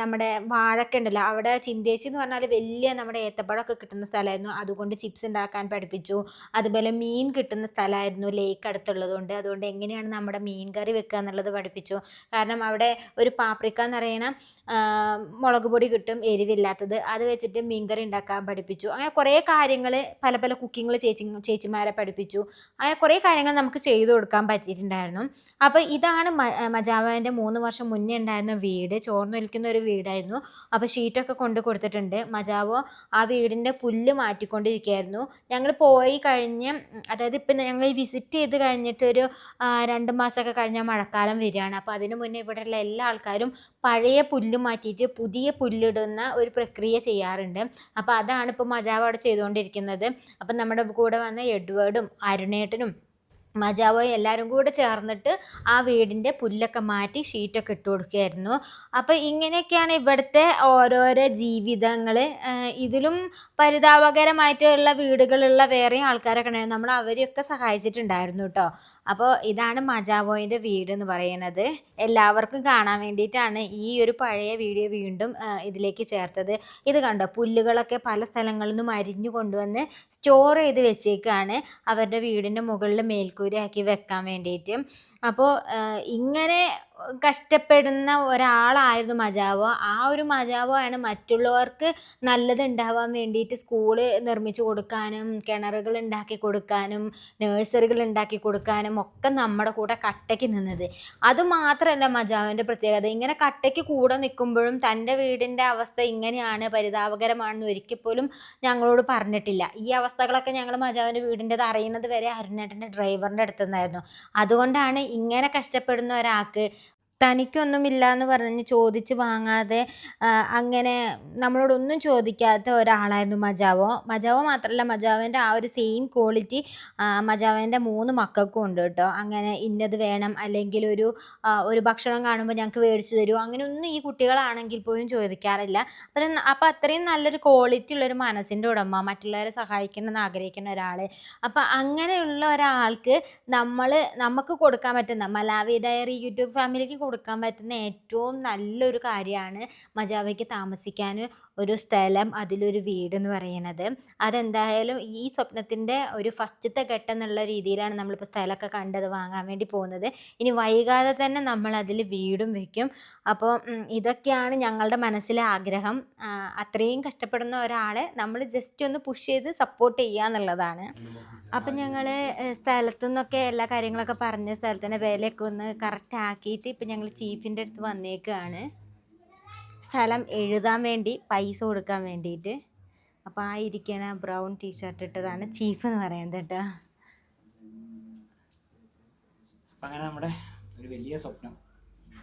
നമ്മുടെ വാഴക്ക ഉണ്ടല്ലോ അവിടെ ചിന്തേച്ചി എന്ന് പറഞ്ഞാൽ വലിയ നമ്മുടെ ഏത്തപ്പഴമൊക്കെ കിട്ടുന്ന സ്ഥലമായിരുന്നു. അതുകൊണ്ട് ചിപ്സ് ഉണ്ടാക്കാൻ പഠിപ്പിച്ചു. അതുപോലെ മീൻ കിട്ടുന്ന സ്ഥലമായിരുന്നു ലേക്ക് അടുത്തുള്ളതുകൊണ്ട്. അതുകൊണ്ട് എങ്ങനെയാണ് നമ്മുടെ മീൻ കറി വെക്കുക എന്നുള്ളത് പഠിപ്പിച്ചു. കാരണം അവിടെ ഒരു പാപ്രിക്ക എന്ന് പറയുന്ന മുളക് പൊടി കിട്ടും എരിവില്ലാത്തത്. അത് വെച്ചിട്ട് മീൻ കറി ഉണ്ടാക്കാൻ പഠിപ്പിച്ചു. അങ്ങനെ കുറേ കാര്യങ്ങൾ പല പല കുക്കിങ്ങൾ ചേച്ചി ചേച്ചിമാരെ പഠിപ്പിച്ചു. അങ്ങനെ കുറേ കാര്യങ്ങൾ നമുക്ക് ചെയ്തു കൊടുക്കാൻ പറ്റിയിട്ടുണ്ടായിരുന്നു. അപ്പോൾ ഇതാണ് മജാവാന്റെ മൂന്ന് വർഷം മുന്നേ ഉണ്ടായിരുന്ന വീട് ചോർന്നൊലിക്കുന്ന ഒരു വീടായിരുന്നു അപ്പോൾ ഷീറ്റൊക്കെ കൊണ്ട് കൊടുത്തിട്ടുണ്ട്. മജാവോ ആ വീടിന്റെ പുല്ല് മാറ്റിക്കൊണ്ടിരിക്കുകയായിരുന്നു. ഞങ്ങൾ പോയി കഴിഞ്ഞ് അതായത് ഇപ്പം ഞങ്ങൾ വിസിറ്റ് ചെയ്ത് കഴിഞ്ഞിട്ടൊരു ഒരു രണ്ട് മാസമൊക്കെ കഴിഞ്ഞാൽ മഴക്കാലം വരികയാണ്. അപ്പോൾ അതിന് മുന്നേ ഇവിടെയുള്ള എല്ലാ ആൾക്കാരും പഴയ പുല്ല് മാറ്റിയിട്ട് പുതിയ പുല്ലിടുന്ന ഒരു പ്രക്രിയ ചെയ്യാറുണ്ട്. അപ്പോൾ അതാണ് ഇപ്പോൾ മജാവ് അവിടെ ചെയ്തുകൊണ്ടിരിക്കുന്നത്. അപ്പം നമ്മുടെ കൂടെ വന്ന എഡ്വേർഡും അരുണേട്ടനും മജാവോയും എല്ലാവരും കൂടെ ചേർന്നിട്ട് ആ വീടിന്റെ പുല്ലൊക്കെ മാറ്റി ഷീറ്റൊക്കെ ഇട്ട് കൊടുക്കുകയായിരുന്നു. അപ്പോൾ ഇങ്ങനെയൊക്കെയാണ് ഇവിടുത്തെ ഓരോരോ ജീവിതങ്ങൾ ഇതിലും പരിതാപകരമായിട്ടുള്ള വീടുകളുള്ള വേറെയും ആൾക്കാരൊക്കെ ഉണ്ടായിരുന്നു. നമ്മൾ അവരെയൊക്കെ സഹായിച്ചിട്ടുണ്ടായിരുന്നു കേട്ടോ അപ്പോൾ ഇതാണ് മജാവോയിന്റെ വീട് എന്ന് പറയുന്നത്. എല്ലാവർക്കും കാണാൻ വേണ്ടിയിട്ടാണ് ഈ ഒരു പഴയ വീഡിയോ വീണ്ടും ഇതിലേക്ക് ചേർത്തത്. ഇത് കണ്ടോ? പുല്ലുകളൊക്കെ പല സ്ഥലങ്ങളിൽ നിന്നും അരിഞ്ഞു കൊണ്ടുവന്ന് സ്റ്റോർ ചെയ്ത് വെച്ചേക്കാണ്. അവരുടെ വീടിന്റെ മുകളിൽ മേൽക്കൂരയാക്കി വെക്കാൻ വേണ്ടിയിട്ട് അപ്പോൾ ഇങ്ങനെ കഷ്ടപ്പെടുന്ന ഒരാളായിരുന്നു മജാവോ. ആ ഒരു മജാവോ ആണ് മറ്റുള്ളവർക്ക് നല്ലത് ഉണ്ടാവാൻ വേണ്ടിയിട്ട് സ്കൂൾ നിർമ്മിച്ചു കൊടുക്കാനും കിണറുകൾ ഉണ്ടാക്കി കൊടുക്കാനും നഴ്സറികൾ ഉണ്ടാക്കി കൊടുക്കാനും ഒക്കെ നമ്മുടെ കൂടെ കട്ടയ്ക്ക് നിന്നത്. അത് മാത്രമല്ല മജാവിന്റെ പ്രത്യേകത. ഇങ്ങനെ കട്ടയ്ക്ക് കൂടെ നിൽക്കുമ്പോഴും തന്റെ വീടിന്റെ അവസ്ഥ ഇങ്ങനെയാണ് പരിതാപകരമാണെന്ന് ഒരിക്കൽ പോലും ഞങ്ങളോട് പറഞ്ഞിട്ടില്ല. ഈ അവസ്ഥകളൊക്കെ ഞങ്ങൾ മജാവിന്റെ വീടിന്റെത് അറിയുന്നത് വരെ അരുണേട്ടന്റെ ഡ്രൈവറിന്റെ അടുത്തുനിന്നായിരുന്നു. അതുകൊണ്ടാണ് ഇങ്ങനെ കഷ്ടപ്പെടുന്ന ഒരാൾക്ക് തനിക്കൊന്നുമില്ല എന്ന് പറഞ്ഞ് ചോദിച്ച് വാങ്ങാതെ അങ്ങനെ നമ്മളോടൊന്നും ചോദിക്കാത്ത ഒരാളായിരുന്നു മജാവോ. മജാവോ മാത്രമല്ല മജാവോന്റെ ആ ഒരു സെയിം ക്വാളിറ്റി മജാവോന്റെ മൂന്ന് മക്കൾക്കും ഉണ്ട് കേട്ടോ. അങ്ങനെ ഇന്നത് വേണം അല്ലെങ്കിൽ ഒരു ഒരു ഭക്ഷണം കാണുമ്പോൾ ഞങ്ങൾക്ക് മേടിച്ചു തരുമോ അങ്ങനെയൊന്നും ഈ കുട്ടികളാണെങ്കിൽ പോലും ചോദിക്കാറില്ല. അപ്പം അപ്പം അത്രയും നല്ലൊരു ക്വാളിറ്റി ഉള്ളൊരു മനസ്സിന്റെ ഉടമ മറ്റുള്ളവരെ സഹായിക്കണമെന്ന് ആഗ്രഹിക്കുന്ന ഒരാൾ അപ്പം അങ്ങനെയുള്ള ഒരാൾക്ക് നമ്മൾ നമുക്ക് കൊടുക്കാൻ പറ്റുന്ന മലാവി ഡയറി യൂട്യൂബ് ഫാമിലിക്ക് കൊടുക്കാൻ പറ്റുന്ന ഏറ്റവും നല്ലൊരു കാര്യമാണ് മജാവയ്ക്ക് താമസിക്കാൻ ഒരു സ്ഥലം അതിലൊരു വീട് എന്ന് പറയുന്നത്. അതെന്തായാലും ഈ സ്വപ്നത്തിന്റെ ഒരു ഫസ്റ്റത്തെ ഘട്ടം എന്നുള്ള രീതിയിലാണ് നമ്മളിപ്പോൾ സ്ഥലമൊക്കെ കണ്ടത് വാങ്ങാൻ വേണ്ടി പോകുന്നത്. ഇനി വൈകാതെ തന്നെ നമ്മൾ അതിൽ വീടും വെക്കും അപ്പോൾ ഇതൊക്കെയാണ് ഞങ്ങളുടെ മനസ്സിലെ ആഗ്രഹം. അത്രയും കഷ്ടപ്പെടുന്ന ഒരാളെ നമ്മൾ ജസ്റ്റ് ഒന്ന് പുഷ് ചെയ്ത് സപ്പോർട്ട് ചെയ്യുക എന്നുള്ളതാണ്. അപ്പം ഞങ്ങൾ സ്ഥലത്തു നിന്നൊക്കെ എല്ലാ കാര്യങ്ങളൊക്കെ പറഞ്ഞ് സ്ഥലത്തിന്റെ വിലയൊക്കെ ഒന്ന് കറക്റ്റ് ആക്കിയിട്ട് ഇപ്പം ഞങ്ങൾ ചീഫിന്റെ അടുത്ത് വന്നേക്കാണ്. സ്ഥലം എഴുതാൻ വേണ്ടി പൈസ കൊടുക്കാൻ വേണ്ടിയിട്ട്. അപ്പോൾ ആ ഇരിക്കണ ബ്രൗൺ ടീഷർട്ട് ഇട്ടതാണ് ചീഫ് എന്ന് പറയുന്നത് കേട്ടോ. അങ്ങനെ നമ്മുടെ ഒരു വലിയ സ്വപ്നം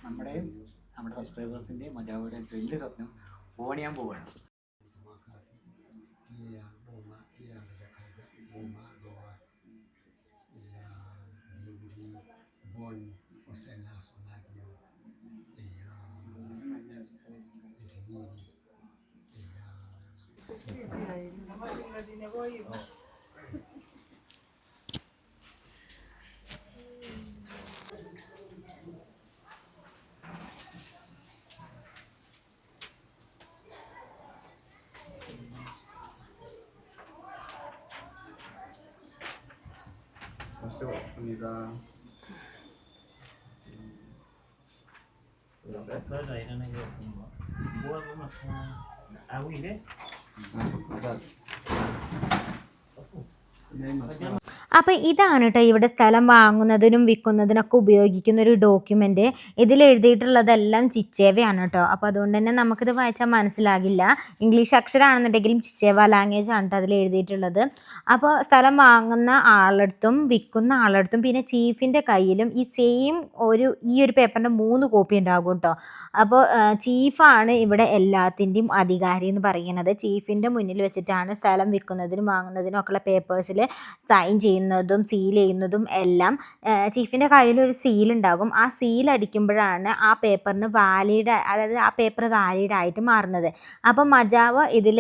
നമ്മുടെ നമ്മുടെ സബ്സ്ക്രൈബേഴ്സിന്റെയും മജാവുടെ വലിയ സ്വപ്നം ഓണിയാൻ പോവുകയാണ്. Lord was the last one like you. The, uh, is need. The, uh, oh. That's it Bagay na nangyayari mo. Buha ko na awil eh. Agad. Opo. Kaya അപ്പോൾ ഇതാണ് കേട്ടോ ഇവിടെ സ്ഥലം വാങ്ങുന്നതിനും വിൽക്കുന്നതിനൊക്കെ ഉപയോഗിക്കുന്ന ഒരു ഡോക്യുമെന്റ് ഇതിൽ എഴുതിയിട്ടുള്ളതെല്ലാം ചിച്ചേവയാണ് കേട്ടോ അപ്പോൾ അതുകൊണ്ട് തന്നെ നമുക്കിത് വായിച്ചാൽ മനസ്സിലാകില്ല. ഇംഗ്ലീഷ് അക്ഷരമാണെന്നുണ്ടെങ്കിലും ചിച്ചേവ ലാംഗ്വേജ് ആണ് കേട്ടോ അതിൽ എഴുതിയിട്ടുള്ളത്. അപ്പോൾ സ്ഥലം വാങ്ങുന്ന ആളടുത്തും വിൽക്കുന്ന ആളടുത്തും പിന്നെ ചീഫിന്റെ കയ്യിലും ഈ സെയിം ഒരു ഈ ഒരു പേപ്പറിന്റെ മൂന്ന് കോപ്പി ഉണ്ടാകും കേട്ടോ അപ്പോൾ ചീഫാണ് ഇവിടെ എല്ലാത്തിന്റെയും അധികാരി എന്ന് പറയുന്നത്. ചീഫിന്റെ മുന്നിൽ വെച്ചിട്ടാണ് സ്ഥലം വിൽക്കുന്നതിനും വാങ്ങുന്നതിനും ഒക്കെയുള്ള പേപ്പേഴ്സിൽ സൈൻ ചെയ്യുന്നത്. ചെയ്യുന്നതും സീൽ ചെയ്യുന്നതും എല്ലാം ചീഫിന്റെ കയ്യിലൊരു സീലുണ്ടാകും ആ സീൽ അടിക്കുമ്പോഴാണ് ആ പേപ്പറിന് വാലിഡ് അതായത് ആ പേപ്പർ വാലിഡ് ആയിട്ട് മാറുന്നത്. അപ്പം മജാവ് ഇതിൽ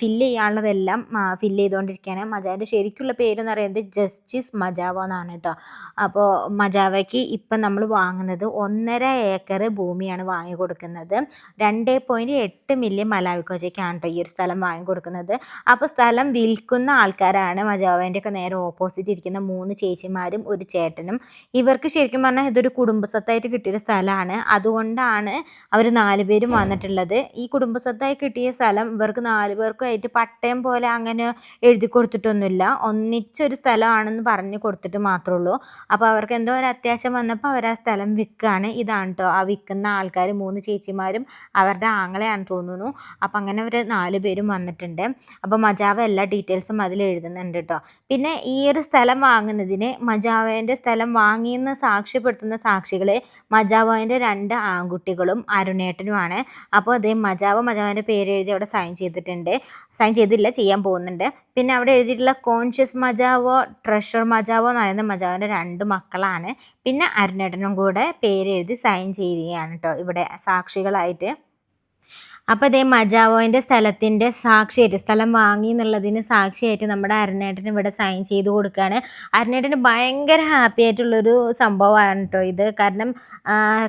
ഫില്ല് ചെയ്യാനുള്ളതെല്ലാം ഫില്ല് ചെയ്തുകൊണ്ടിരിക്കുകയാണ്. മജാവിന്റെ ശരിക്കുള്ള പേരെന്ന് പറയുന്നത് ജസ്റ്റിസ് മജാവ എന്നാണ് കേട്ടോ. അപ്പോൾ മജാവയ്ക്ക് ഇപ്പം നമ്മൾ വാങ്ങുന്നത് ഒന്നര ഏക്കർ ഭൂമിയാണ് വാങ്ങി കൊടുക്കുന്നത്. രണ്ട് പോയിന്റ് എട്ട് മില്യൺ മലാവിക്കോച്ചയ്ക്കാണ് കേട്ടോ ഈ ഒരു സ്ഥലം വാങ്ങി കൊടുക്കുന്നത്. അപ്പോൾ സ്ഥലം വിൽക്കുന്ന ആൾക്കാരാണ് മജാവേന്റെ ഒക്കെ നേരെ ഓപ്പോസിറ്റ് ഇരിക്കുന്ന മൂന്ന് ചേച്ചിമാരും ഒരു ചേട്ടനും. ഇവർക്ക് ശരിക്കും പറഞ്ഞാൽ ഇതൊരു കുടുംബസ്വത്തായിട്ട് കിട്ടിയൊരു സ്ഥലമാണ്. അതുകൊണ്ടാണ് അവർ നാല് പേരും വന്നിട്ടുള്ളത്. ഈ കുടുംബസ്വത്തായി കിട്ടിയ സ്ഥലം ഇവർക്ക് നാല് പേർക്കും ആയിട്ട് പട്ടയം പോലെ അങ്ങനെ എഴുതി കൊടുത്തിട്ടൊന്നുമില്ല. ഒന്നിച്ചൊരു സ്ഥലമാണെന്ന് പറഞ്ഞു കൊടുത്തിട്ട് മാത്രമേ ഉള്ളൂ. അപ്പോൾ അവർക്ക് എന്തോ ഒരു അത്യാവശ്യം വന്നപ്പോൾ അവർ ആ സ്ഥലം വിൽക്കുകയാണ് ഇതാണ് കേട്ടോ ആ വിൽക്കുന്ന ആൾക്കാർ മൂന്ന് ചേച്ചിമാരും അവരുടെ ആങ്ങളെയാണ് തോന്നുന്നു. അപ്പം അങ്ങനെ അവർ നാല് പേരും വന്നിട്ടുണ്ട്. അപ്പോൾ മജാവ എല്ലാ ഡീറ്റെയിൽസും അതിൽ എഴുതുന്നുണ്ട് കേട്ടോ പിന്നെ ഈ ഒരു സ്ഥലം വാങ്ങുന്നതിന് മജാവേന്റെ സ്ഥലം വാങ്ങിയെന്ന് സാക്ഷ്യപ്പെടുത്തുന്ന സാക്ഷികളെ മജാവോന്റെ രണ്ട് ആൺകുട്ടികളും അരുണേട്ടനുമാണ്. അപ്പോൾ അതേ മജാവ മജാവോന്റെ പേര് എഴുതി അവിടെ സൈൻ ചെയ്തിട്ടുണ്ട്. സൈൻ ചെയ്തില്ല ചെയ്യാൻ പോകുന്നുണ്ട്. പിന്നെ അവിടെ എഴുതിയിട്ടുള്ള കോൺഷ്യസ് മജാവോ ട്രഷർ മജാവോ എന്ന് പറയുന്ന മജാവിന്റെ രണ്ട് മക്കളാണ്. പിന്നെ അരുണേട്ടനും കൂടെ പേര് എഴുതി സൈൻ ചെയ്യുകയാണ് കേട്ടോ ഇവിടെ സാക്ഷികളായിട്ട്. അപ്പോൾ അതേ മജാവോന്റെ സ്ഥലത്തിന്റെ സാക്ഷിയായിട്ട് സ്ഥലം വാങ്ങി എന്നുള്ളതിന് സാക്ഷിയായിട്ട് നമ്മുടെ അരുണേട്ടൻ ഇവിടെ സൈൻ ചെയ്ത് കൊടുക്കുകയാണ് അരുണേട്ടന് ഭയങ്കര ഹാപ്പി ആയിട്ടുള്ളൊരു സംഭവമാണ് കേട്ടോ ഇത്. കാരണം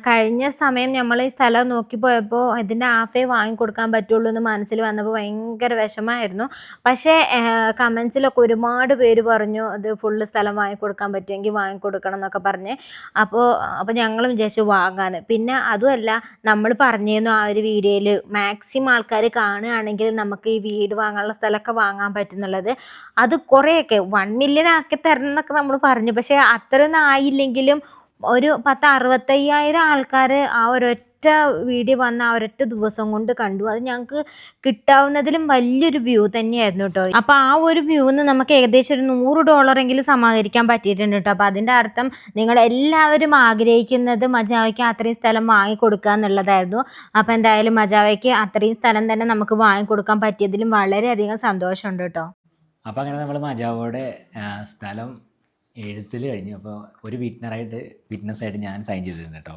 കഴിഞ്ഞ സമയം നമ്മൾ ഈ സ്ഥലം നോക്കി പോയപ്പോൾ ഇതിന്റെ ഹാഫേ വാങ്ങിക്കൊടുക്കാൻ പറ്റുള്ളൂ എന്ന് മനസ്സിൽ വന്നപ്പോൾ ഭയങ്കര വിഷമമായിരുന്നു. പക്ഷേ കമൻസിലൊക്കെ ഒരുപാട് പേര് പറഞ്ഞു അത് ഫുള്ള് സ്ഥലം വാങ്ങിക്കൊടുക്കാൻ പറ്റുമെങ്കിൽ വാങ്ങിക്കൊടുക്കണം എന്നൊക്കെ പറഞ്ഞ്. അപ്പോൾ അപ്പോൾ ഞങ്ങളും വിചാരിച്ചു വാങ്ങാൻ പിന്നെ അതുമല്ല നമ്മൾ പറഞ്ഞിരുന്നു ആ ഒരു വീഡിയോയിൽ മാക്സിമം ആൾക്കാർ കാണുകയാണെങ്കിൽ നമുക്ക് ഈ വീട് വാങ്ങാനുള്ള സ്ഥലമൊക്കെ വാങ്ങാൻ പറ്റുന്നുള്ളത്. അത് കുറേയൊക്കെ വൺ മില്യൺ ആക്കി തരണം എന്നൊക്കെ നമ്മൾ പറഞ്ഞു. പക്ഷേ അത്രയൊന്നും ആയില്ലെങ്കിലും ഒരു പത്ത് അറുപത്തയ്യായിരം ആൾക്കാർ ആ ഒരൊറ്റ വീഡിയോ വന്ന ആ ഒരൊറ്റ ദിവസം കൊണ്ട് കണ്ടു. അത് ഞങ്ങൾക്ക് കിട്ടാവുന്നതിലും വലിയൊരു വ്യൂ തന്നെയായിരുന്നു കേട്ടോ അപ്പോൾ ആ ഒരു വ്യൂന്ന് നമുക്ക് ഏകദേശം ഒരു നൂറ് ഡോളറെങ്കിലും സമാഹരിക്കാൻ പറ്റിയിട്ടുണ്ട് കേട്ടോ അപ്പോൾ അതിന്റെ അർത്ഥം നിങ്ങൾ എല്ലാവരും ആഗ്രഹിക്കുന്നത് മജാവയ്ക്ക് അത്രയും സ്ഥലം വാങ്ങിക്കൊടുക്കുക എന്നുള്ളതായിരുന്നു. അപ്പോൾ എന്തായാലും മജാവയ്ക്ക് അത്രയും സ്ഥലം തന്നെ നമുക്ക് വാങ്ങിക്കൊടുക്കാൻ പറ്റിയതിലും വളരെയധികം സന്തോഷമുണ്ട് കേട്ടോ അപ്പോൾ അങ്ങനെ നമ്മൾ മജാവോടെ സ്ഥലം എഴുത്തിൽ കഴിഞ്ഞു. അപ്പോൾ ഒരു വിറ്റ്നറായിട്ട് വിറ്റ്നസ് ആയിട്ട് ഞാൻ സൈൻ ചെയ്തിരുന്നു കേട്ടോ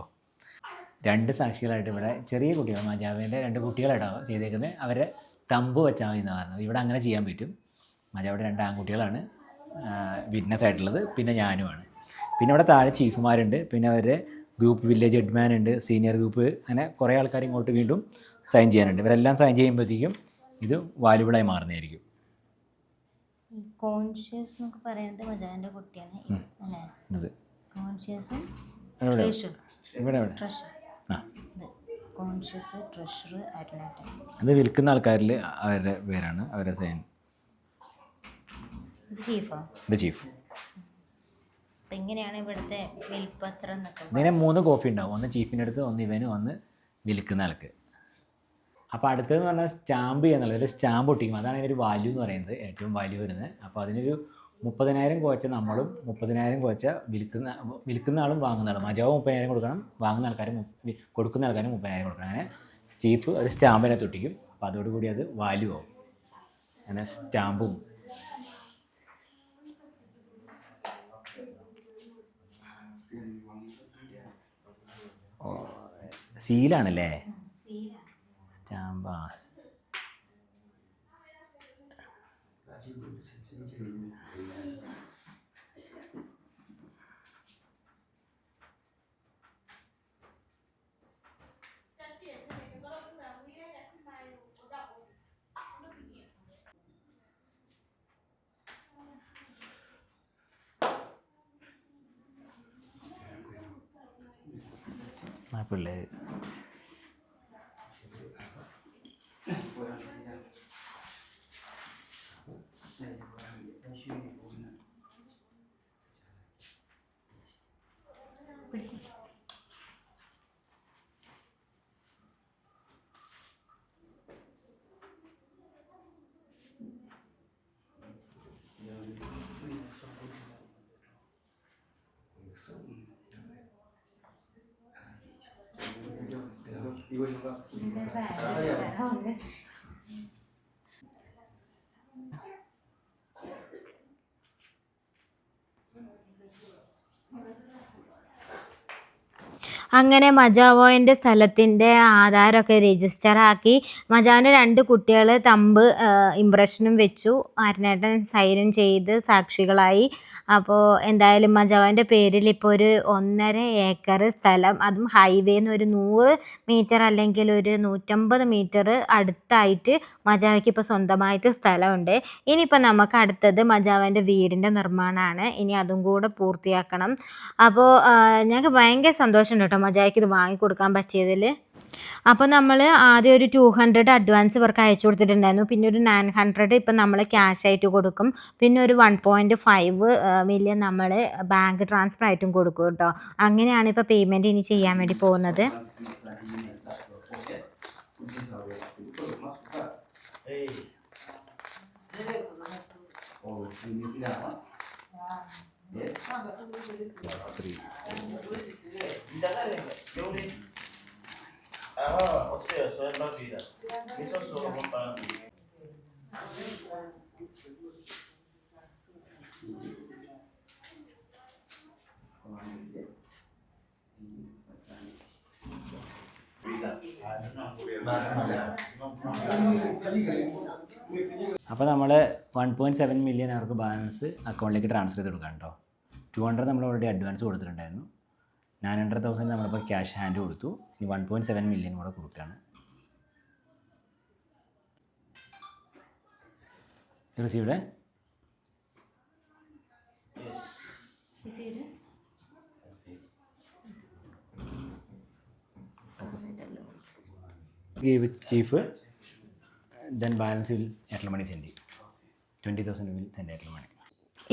രണ്ട് സാക്ഷികളായിട്ട് ഇവിടെ ചെറിയ കുട്ടികൾ മാജാവിന്റെ രണ്ട് കുട്ടികളായിട്ടോ ചെയ്തേക്കുന്നത്. അവരെ തമ്പ് വെച്ചാൽ മതി എന്ന് പറഞ്ഞു. ഇവിടെ അങ്ങനെ ചെയ്യാൻ പറ്റും. മാജാവിടെ രണ്ട് ആൺകുട്ടികളാണ് വിറ്റ്നസ് ആയിട്ടുള്ളത് പിന്നെ ഞാനുമാണ്. പിന്നെ ഇവിടെ താഴെ ചീഫുമാരുണ്ട്. പിന്നെ അവരുടെ ഗ്രൂപ്പ് വില്ലേജ് ഹെഡ്മാൻ ഉണ്ട് സീനിയർ ഗ്രൂപ്പ് അങ്ങനെ കുറേ ആൾക്കാർ ഇങ്ങോട്ട് വീണ്ടും സൈൻ ചെയ്യാനുണ്ട്. ഇവരെല്ലാം സൈൻ ചെയ്യുമ്പോഴത്തേക്കും ഇത് വാല്യുബിളായി മാറുന്നതായിരിക്കും. കോൺഷ്യസ് എന്നൊക്കെ പറയുന്നത് മജാവിന്റെ കുട്ടിയാണ്. അല്ലേ? കോൺഷ്യസും ഇവിടെ ഇവിടെ കോൺഷ്യസ് അരുണാട്ടൻ അത് വിൽക്കുന്ന ആൾക്കാരിൽ അവരുടെ പേരാണ് അവരുടെ സൈൻ ചീഫോ ഇത് ചീഫ് എങ്ങനെയാണ് ഇവിടുത്തെ വിൽപ്പത്രം എന്നൊക്കെ ഇതിനെ മൂന്ന് കോഫി ഉണ്ടാവും. ഒന്ന് ചീഫിന്റെ അടുത്ത് ഒന്ന് ഇവന് ഒന്ന് വിൽക്കുന്ന ആൾക്ക്. അപ്പോൾ അടുത്തതെന്ന് പറഞ്ഞാൽ സ്റ്റാമ്പ് ചെയ്യുന്നുള്ളത് ഒരു സ്റ്റാമ്പ് ഒട്ടിക്കും. അതാണ് ഇതിന്റെ ഒരു വാല്യൂ എന്ന് പറയുന്നത്. ഏറ്റവും വാല്യൂ വരുന്നത്. അപ്പോൾ അതിനൊരു മുപ്പതിനായിരം കോച്ച നമ്മളും മുപ്പതിനായിരം കോച്ച വിൽക്കുന്ന വിൽക്കുന്ന ആളും വാങ്ങുന്ന ആളും. മജാവ് മുപ്പതിനായിരം കൊടുക്കണം വാങ്ങുന്ന ആൾക്കാരും കൊടുക്കുന്ന ആൾക്കാരും മുപ്പതിനായിരം കൊടുക്കണം. അങ്ങനെ ചീപ്പ് ഒരു സ്റ്റാമ്പിനെ തൊട്ടിക്കും. അപ്പോൾ അതോടുകൂടി അത് വാല്യൂ ആവും. അങ്ങനെ സ്റ്റാമ്പും. ഓ, സീലാണല്ലേ സ്റ്റാമ്പാ. ആ പിള്ളേർ 李卫生的。体育内外，അങ്ങനെ മജാവോന്റെ സ്ഥലത്തിന്റെ ആധാരമൊക്കെ രജിസ്റ്റർ ആക്കി. മജാവിന്റെ രണ്ട് കുട്ടികൾ തമ്പ് ഇംപ്രഷനും വെച്ചു. അരനേട്ടൻ സൈനും ചെയ്ത് സാക്ഷികളായി. അപ്പോൾ എന്തായാലും മജാവിന്റെ പേരിൽ ഇപ്പോൾ ഒരു ഒന്നര ഏക്കർ സ്ഥലം. അതും ഹൈവേന്ന് ഒരു നൂറ് മീറ്റർ അല്ലെങ്കിൽ ഒരു നൂറ്റമ്പത് മീറ്റർ അടുത്തായിട്ട് മജാവയ്ക്ക് ഇപ്പോൾ സ്വന്തമായിട്ട് സ്ഥലമുണ്ട്. ഇനിയിപ്പോൾ നമുക്ക് അടുത്തത് മജാവന്റെ വീടിന്റെ നിർമ്മാണമാണ്. ഇനി അതും കൂടെ പൂർത്തിയാക്കണം. അപ്പോൾ ഞങ്ങൾക്ക് ഭയങ്കര സന്തോഷമുണ്ട് കേട്ടോ മജായ്ക്ക് ഇത് വാങ്ങിക്കൊടുക്കാൻ പറ്റിയതിൽ അപ്പോൾ നമ്മൾ ആദ്യം ഒരു ടു ഹൺഡ്രഡ് അഡ്വാൻസ് ഇവർക്ക് അയച്ചു കൊടുത്തിട്ടുണ്ടായിരുന്നു. പിന്നെ ഒരു നയൻ ഹൺഡ്രഡ് ഇപ്പം നമ്മൾ ക്യാഷ് ആയിട്ട് കൊടുക്കും. പിന്നെ ഒരു വൺ പോയിന്റ് ഫൈവ് മില്യൺ നമ്മൾ ബാങ്ക് ട്രാൻസ്ഫർ ആയിട്ടും കൊടുക്കും കേട്ടോ. അങ്ങനെയാണ് ഇപ്പോൾ പേയ്മെന്റ് ഇനി ചെയ്യാൻ വേണ്ടി പോകുന്നത്. അപ്പോൾ നമ്മൾ വൺ പോയിന്റ് സെവൻ മില്യൺ അവർക്ക് ബാലൻസ് അക്കൗണ്ടിലേക്ക് ട്രാൻസ്ഫർ ചെയ്ത് കൊടുക്കാം കേട്ടോ ടു ഹൺഡ്രഡ് നമ്മൾ ഓൾറെഡി അഡ്വാൻസ് കൊടുത്തിട്ടുണ്ടായിരുന്നു. നയൻ ഹൺഡ്രഡ് തൗസൻഡ് നമ്മളിപ്പോൾ ക്യാഷ് ഹാൻഡ് കൊടുത്തു. ഇനി വൺ പോയിന്റ് സെവൻ മില്യൺ കൂടെ കൊടുക്കുകയാണ് received chief then balance will Airtel money send ചെയ്യും. Twenty thousand will send Airtel money.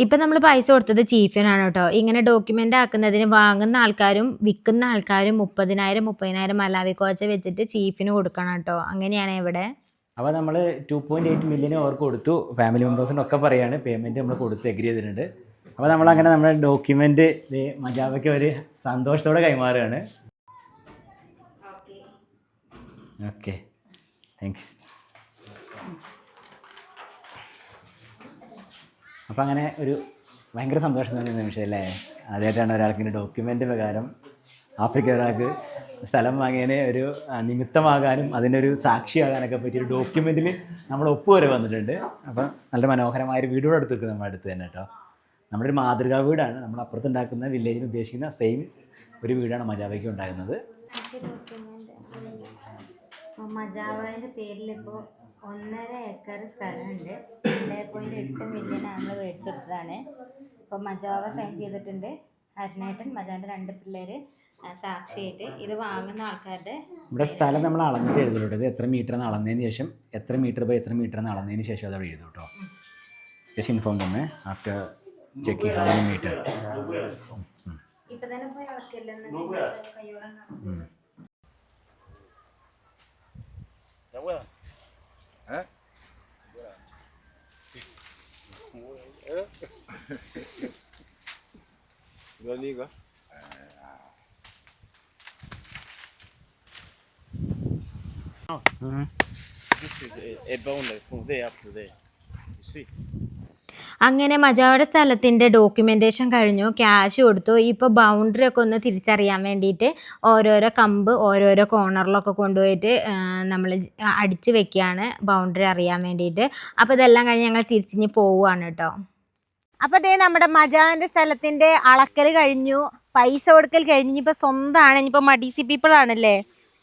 ഇപ്പം നമ്മൾ പൈസ കൊടുത്തത് ചീഫിനാണ് കേട്ടോ ഇങ്ങനെ ഡോക്യുമെന്റ് ആക്കുന്നതിന് വാങ്ങുന്ന ആൾക്കാരും വിൽക്കുന്ന ആൾക്കാരും മുപ്പതിനായിരം മുപ്പതിനായിരം മലാവി കോച്ച വെച്ചിട്ട് ചീഫിന് കൊടുക്കണം കേട്ടോ അങ്ങനെയാണ് ഇവിടെ. അപ്പോൾ നമ്മൾ ടു പോയിന്റ് എയ്റ്റ് മില്യൺ അവർക്ക് കൊടുത്തു. ഫാമിലി മെമ്പേഴ്സിന്റെ ഒക്കെ പറയാണ്. പേയ്മെന്റ് നമ്മൾ കൊടുത്ത് എഗ്രി ചെയ്തിട്ടുണ്ട്. അപ്പോൾ നമ്മളങ്ങനെ നമ്മുടെ ഡോക്യുമെന്റ് മജാബയ്ക്ക് ഒരു സന്തോഷത്തോടെ കൈമാറുകയാണ്. ഓക്കെ താങ്ക്സ് അപ്പോൾ അങ്ങനെ ഒരു ഭയങ്കര സന്തോഷം തന്നെ നിമിഷം അല്ലേ? ആദ്യമായിട്ടാണ് ഒരാൾക്ക് ഡോക്യുമെന്റ് പ്രകാരം ആഫ്രിക്ക ഒരാൾക്ക് സ്ഥലം വാങ്ങിയതിന് ഒരു നിമിത്തമാകാനും അതിനൊരു സാക്ഷിയാകാനൊക്കെ പറ്റിയ ഒരു ഡോക്യുമെന്റിൽ നമ്മൾ ഒപ്പ് വരെ വന്നിട്ടുണ്ട്. അപ്പം നല്ല മനോഹരമായ ഒരു വീട് കൂടെ എടുത്തിരിക്കും നമ്മുടെ അടുത്ത് തന്നെ കേട്ടോ. നമ്മുടെ ഒരു മാതൃകാ വീടാണ്. നമ്മൾ അപ്പുറത്ത് ഉണ്ടാക്കുന്ന വില്ലേജിന് ഉദ്ദേശിക്കുന്ന സെയിം ഒരു വീടാണ് മജാവയ്ക്ക് ഉണ്ടാകുന്നത് മജാവാന്റെ പേരിൽ ഇപ്പോൾ ഒന്നര ഏക്കർ സ്ഥലമുണ്ട്. രണ്ടേ പോയിന്റ് എട്ട് മില്യൺ നമ്മൾ മേടിച്ചെടുത്തതാണ് ഇപ്പോൾ മജാവ സൈൻ ചെയ്തിട്ടുണ്ട്. അരുണേട്ടൻ മജാവിന്റെ രണ്ട് പിള്ളേർ സാക്ഷിയായിട്ട് ഇത് വാങ്ങുന്ന ആൾക്കാരുടെ ഇവിടെ സ്ഥലം നമ്മൾ അളന്നിട്ട് എഴുതുള്ളൂ ഇത് എത്ര മീറ്റർ എന്ന് അളന്നതിന് ശേഷം എത്ര മീറ്റർ ബൈ എത്ര മീറ്റർ എന്ന് അളന്നതിന് ശേഷം അതവിടെ എഴുതും കേട്ടോ. ജസ്റ്റ് ഇൻഫോം തന്നെ ആഫ്റ്റർ ചെക്ക് ഹൗ മീറ്റർ ഇപ്പം തന്നെ പോയി അളക്കില്ലെന്ന് കയ്യോളം Lo liga. Ah. This is a, a boundary from there up to there. You see? അങ്ങനെ മജാവയുടെ സ്ഥലത്തിന്റെ ഡോക്യുമെന്റേഷൻ കഴിഞ്ഞു ക്യാഷ് കൊടുത്തു. ഇപ്പോൾ ബൗണ്ടറി ഒക്കെ ഒന്ന് തിരിച്ചറിയാൻ വേണ്ടിയിട്ട് ഓരോരോ കമ്പ് ഓരോരോ കോർണറിലൊക്കെ കൊണ്ടുപോയിട്ട് നമ്മൾ അടിച്ച് വെക്കുകയാണ് ബൗണ്ടറി അറിയാൻ വേണ്ടിയിട്ട്. അപ്പോൾ ഇതെല്ലാം കഴിഞ്ഞ് ഞങ്ങൾ തിരിച്ചിഞ്ഞ് പോവുകയാണ് കേട്ടോ. അപ്പോൾ അതേ നമ്മുടെ മജാവിന്റെ സ്ഥലത്തിന്റെ അളക്കൽ കഴിഞ്ഞു. പൈസ കൊടുക്കൽ കഴിഞ്ഞ് ഇപ്പോൾ സ്വന്തമാണ് ഇനിയിപ്പോൾ മഡീസി പീപ്പിൾ ആണല്ലേ?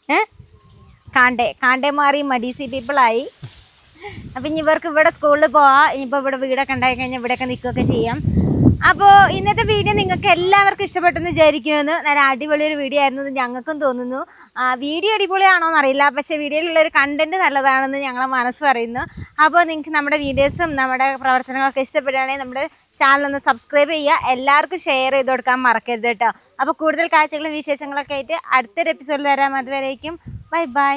ഏ? കാണ്ടേ കാണ്ടേ മാറി മഡീസി പീപ്പിൾ ആയി. അപ്പൊ ഇനി ഇവർക്ക് ഇവിടെ സ്കൂളിൽ പോവാം. ഇനിയിപ്പോ ഇവിടെ വീടൊക്കെ ഉണ്ടായി കഴിഞ്ഞാൽ ഇവിടെയൊക്കെ നിൽക്കുകയൊക്കെ ചെയ്യാം. അപ്പോൾ ഇന്നത്തെ വീഡിയോ നിങ്ങൾക്ക് എല്ലാവർക്കും ഇഷ്ടപ്പെട്ടെന്ന് വിചാരിക്കുമെന്ന് നല്ല അടിപൊളി ഒരു വീഡിയോ ആയിരുന്നു എന്ന് ഞങ്ങൾക്കും തോന്നുന്നു. വീഡിയോ അടിപൊളിയാണോ എന്നറിയില്ല. പക്ഷേ വീഡിയോയിലുള്ള ഒരു കണ്ടന്റ് നല്ലതാണെന്ന് ഞങ്ങളെ മനസ്സ് പറയുന്നു. അപ്പോൾ നിങ്ങൾക്ക് നമ്മുടെ വീഡിയോസും നമ്മുടെ പ്രവർത്തനങ്ങളൊക്കെ ഇഷ്ടപ്പെടുകയാണെങ്കിൽ നമ്മുടെ ചാനൽ ഒന്ന് സബ്സ്ക്രൈബ് ചെയ്യുക. എല്ലാവർക്കും ഷെയർ ചെയ്ത് കൊടുക്കാൻ മറക്കരുത് കേട്ടോ. അപ്പോൾ കൂടുതൽ കാഴ്ചകളും വിശേഷങ്ങളൊക്കെ ആയിട്ട് അടുത്തൊരു എപ്പിസോഡിൽ വരാം. അതുവരേക്കും. Bye bye